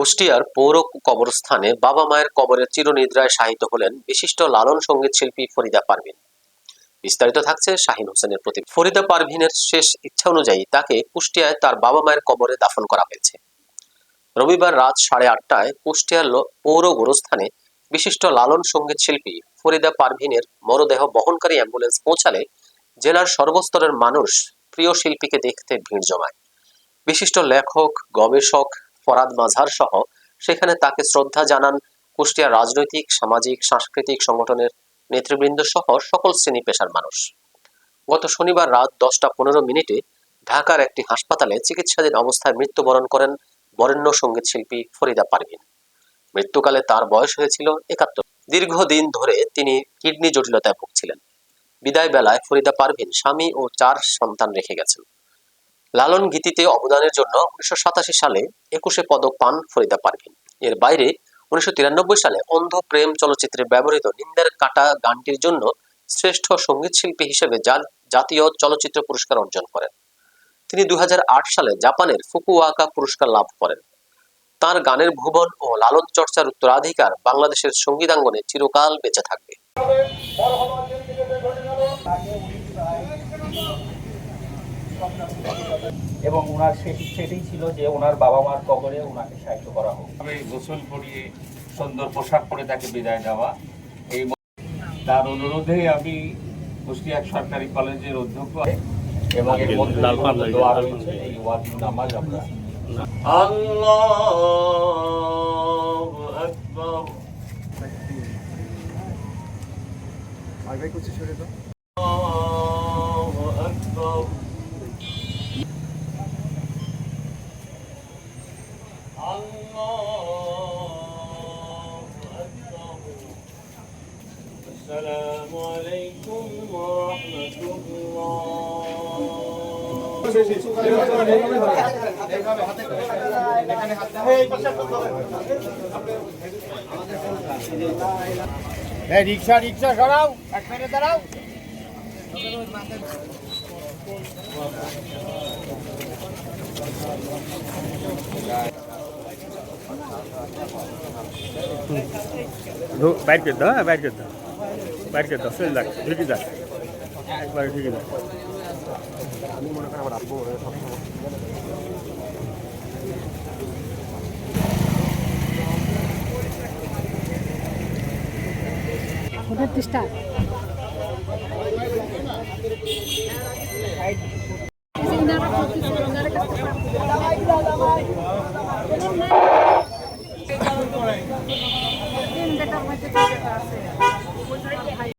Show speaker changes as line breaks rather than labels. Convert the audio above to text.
কুষ্টিয়ার পৌর কবরস্থানে বাবা মায়ের কবরের চিরনিদ্রায় শায়িত হলেন বিশিষ্ট লালন সংগীত শিল্পী ফরিদা পারভিন। বিস্তারিত থাকছে শাহিন হোসেনের প্রতি ফরিদা পারভিনের শেষ ইচ্ছা অনুযায়ী তাকে কুষ্টিয়ায় তার বাবা মায়ের কবরে দাফন করা হয়েছে। রবিবার রাত সাড়ে আটটায় কুষ্টিয়ার পৌর গোরস্থানে বিশিষ্ট লালন সংগীত শিল্পী ফরিদা পারভিনের মরদেহ বহনকারী অ্যাম্বুলেন্স পৌঁছালে জেলার সর্বস্তরের মানুষ প্রিয় শিল্পীকে দেখতে ভিড় জমায়। বিশিষ্ট লেখক, গবেষক ফরাদ মাঝার সহ, সেখানে তাকে শ্রদ্ধা জানান কুষ্টিয়ার রাজনৈতিক, সামাজিক, সাংস্কৃতিক সংগঠনের নেতৃবৃন্দ সহ সকল শ্রেণি পেশার মানুষ। গত শনিবার রাত দশটা পনেরো মিনিটে ঢাকার একটি হাসপাতালে চিকিৎসাধীন অবস্থায় মৃত্যুবরণ করেন বরেণ্য সংগীত শিল্পী ফরিদা পারভিন। মৃত্যুকালে তার বয়স হয়েছিল একাত্তর। দীর্ঘদিন ধরে তিনি কিডনি জটিলতায় ভুগছিলেন। বিদায় বেলায় ফরিদা পারভিন স্বামী ও চার সন্তান রেখে গেছেন। লালন গীতিতে অবদানের জন্য উনিশশো সাতাশি সালে একুশে পদক পান ফরিদা পারভিন। এর বাইরে উনিশশো তিরানব্বই সালে অন্ধ প্রেম চলচ্চিত্রে ব্যবহৃত নিন্দের কাটা গানটির জন্য শ্রেষ্ঠ সংগীত শিল্পী হিসেবে জাতীয় চলচ্চিত্র পুরস্কার অর্জন করেন। তিনি দুই হাজার আট সালে জাপানের ফুকুওয়াকা পুরস্কার লাভ করেন। তার গানের ভুবন ও লালন চর্চার উত্তরাধিকার বাংলাদেশের সঙ্গীতাঙ্গনে চিরকাল বেঁচে থাকবে।
এবং ওনার শেষ ইচ্ছে ছিল যে ওনার বাবা মার কবরে ওনাকে সাহায্য করা হোক
আমি গোসল করিয়ে সুন্দর পোশাক পরে তাকে বিদায় দেওয়া এই তার অনুরোধে আমি কুষ্টিয়া সরকারি কলেজের অধ্যক্ষ
এবং এর মধ্যে দোয়া রয়েছে এই ওয়াজিব নামাজ আমরা
আল্লাহু আকবার আল্লাহু আকবার السلام عليكم ورحمة الله
রিক্সা রিক্সা সরাও এক মিনিট দাঁড়াও
বাইর করে দাও হ্যাঁ বাইর করে দাও বাইর করে দাও চলে যাক ঢুকে যাক একবারে ঢুকে যাক
ওটা চেষ্টা তিন বেটার মধ্যে আছে went to take it last year.